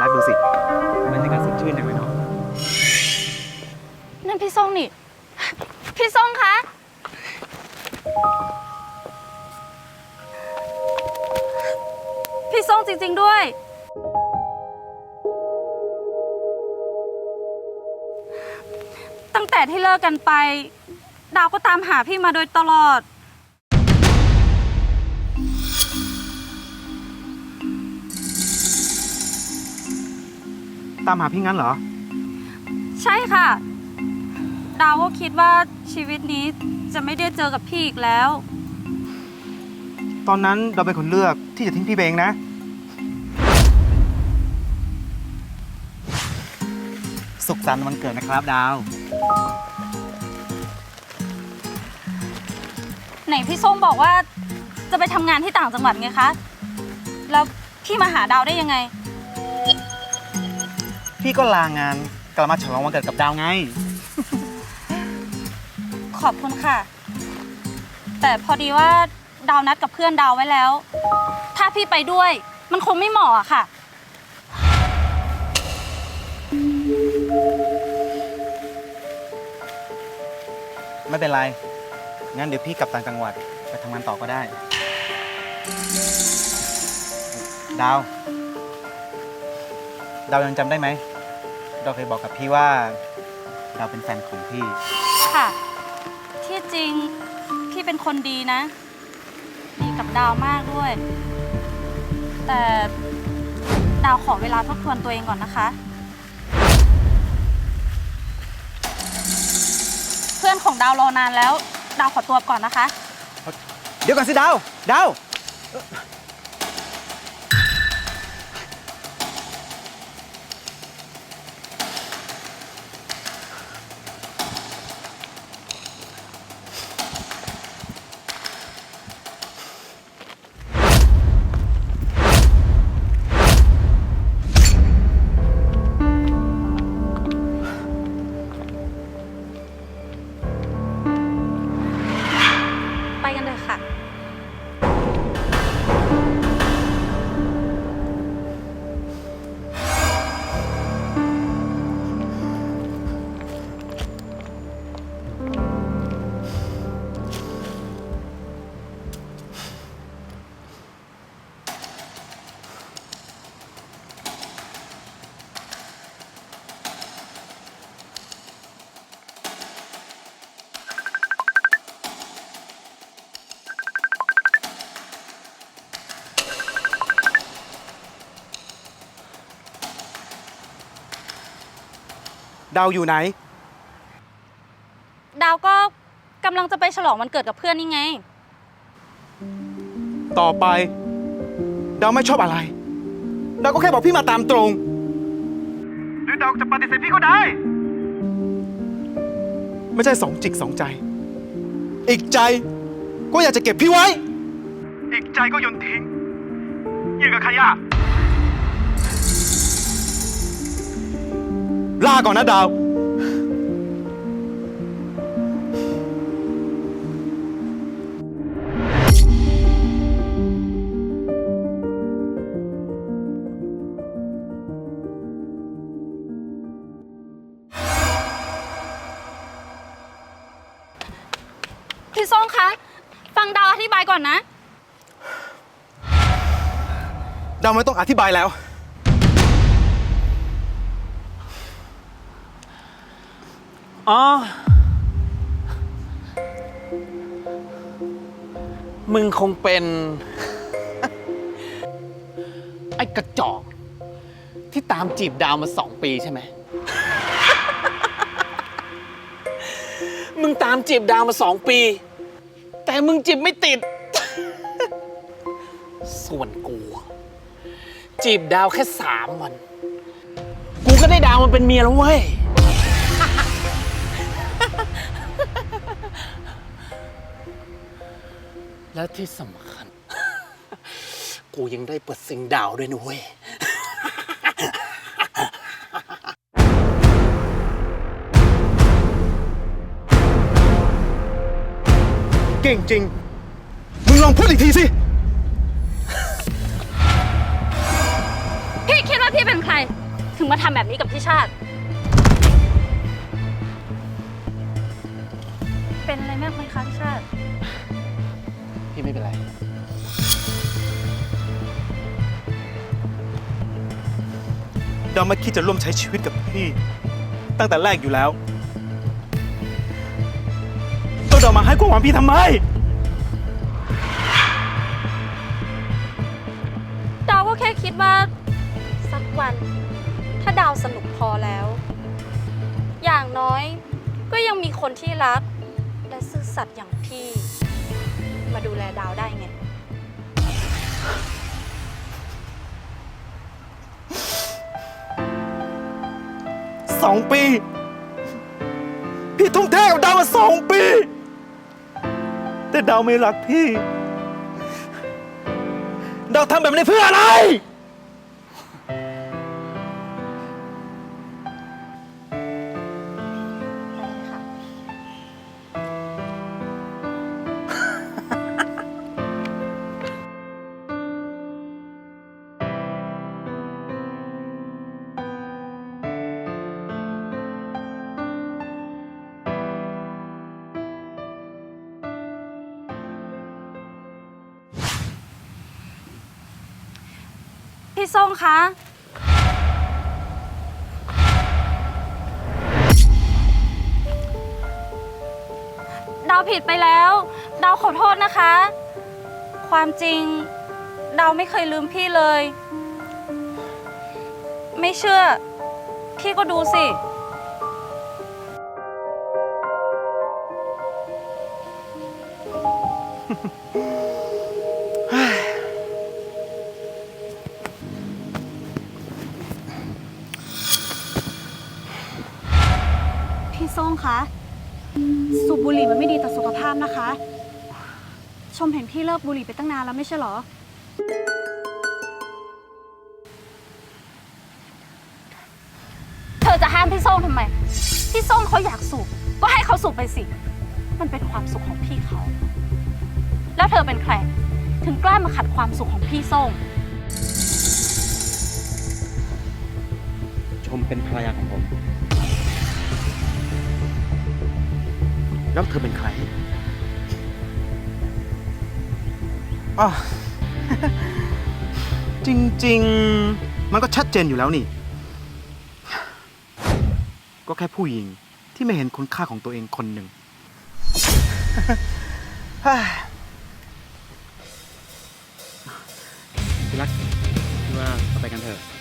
รักดูสิบรรยากาศสดชื่นอย่างเลยเนาะนั่นพี่ส้งนี่ พี่ส้งคะ พี่ส้งจริง ๆ ด้วย ตั้งแต่ที่เลิกกันไป ดาวก็ตามหาพี่มาโดยตลอด ตามหาพี่งั้นเหรอ ใช่ค่ะ ดาวก็คิดว่าชีวิตนี้จะไม่ได้เจอกับพี่อีกแล้ว ตอนนั้นเราเป็นคนเลือกที่จะทิ้งพี่เบงนะ สุขสันต์วันเกิดนะครับดาว ไหนพี่ส้มบอกว่าจะไปทำงานที่ต่างจังหวัดไงคะ แล้วพี่มาหาดาวได้ยังไง พี่ก็ลางานกลับมาฉลองวันเกิดกับดาวไง ขอบคุณค่ะ แต่พอดีว่าดาวนัดกับเพื่อนดาวไว้แล้ว ถ้าพี่ไปด้วย มันคงไม่เหมาะอะค่ะ ไม่เป็นไร งั้นเดี๋ยวพี่กลับต่างจังหวัดไปทำงานต่อก็ได้ ดาว ดาวยังจำได้ไหม เราเคยบอกกับพี่ว่าดาวเป็นแฟนของพี่ ค่ะ ที่จริง พี่เป็นคนดีนะ ดีกับดาวมากด้วย แต่ดาวขอเวลาทบทวนตัวเองก่อนนะคะ เพื่อนของดาวรอนานแล้ว ดาวขอตัวก่อนนะคะ เดี๋ยวก่อนสิดาว ดาวไป ดาวอยู่ไหน ดาวก็กำลังจะไปฉลองวันเกิดกับเพื่อนนี่ไง ต่อไป ดาวไม่ชอบอะไร ดาวก็แค่บอกพี่มาตามตรง หรือดาวจะปฏิเสธพี่ก็ได้ ไม่ใช่สองจิกสองใจ อีกใจก็อยากจะเก็บพี่ไว้ อีกใจก็โยนทิ้งยิ่งกับขยะ ลาก่อนนะดาว พี่ส้งคะ ฟังดาวอธิบายก่อนนะ ดาวไม่ต้องอธิบายแล้ว อ๋อ มึงคงเป็น ไอ้กระจอก ที่ตามจีบดาวมาสองปีใช่ไหม มึงตามจีบดาวมาสองปี แต่มึงจีบไม่ติด ส่วนกู จีบดาวแค่สามวัน กูก็ได้ดาวมาเป็นเมียแล้วเว้ย และที่สำคัญ กูยังได้เปิดซิงดาวด้วยนะเว้ย เก่งจริง มึงลองพูดอีกทีสิ พี่คิดว่าพี่เป็นเป็นใคร ถึงมาทำแบบนี้กับพี่ชาติ เป็นอะไรมากไหมคะพี่ชาติพี่ ไม่เป็นไรดาวไม่คิดจะร่วมใช้ชีวิตกับพี่ ตั้งแต่แรกอยู่แล้วต้องดาวมาให้ความหวังพี่ทำไม ดาวก็แค่คิดว่า สักวัน ถ้าดาวสนุกพอแล้ว อย่างน้อยก็ยังมีคนที่รัก และซื่อสัตย์อย่างพี่ มาดูแลดาวได้ไง สองปี พี่ทุ่มเทกับดาวมาสองปี แต่ดาวไม่รักพี่ ดาวทำแบบนี้เพื่ออะไร พี่ส้มคะ ดาวผิดไปแล้ว ดาวขอโทษนะคะ ความจริง ดาวไม่เคยลืมพี่เลย ไม่เชื่อ พี่ก็ดูสิ ส้มคะ สูบบุหรี่มันไม่ดีต่อสุขภาพนะคะ ชมเห็นพี่เลิกบุหรี่ไปตั้งนานแล้วไม่ใช่เหรอ เธอจะห้ามพี่ส้มทำไม พี่ส้มเขาอยากสูบ ก็ให้เขาสูบไปสิ มันเป็นความสุขของพี่เขา แล้วเธอเป็นใคร ถึงกล้ามาขัดความสุขของพี่ส้ม ชมเป็นภรรยาของผม แล้วเธอเป็นใครอ๋อจริง ๆ มันก็ชัดเจนอยู่แล้วนี่ ก็แค่ผู้หญิงที่ไม่เห็นคุณค่าของตัวเองคนหนึ่ง ที่รักคิดว่าเราไปกันเถอะ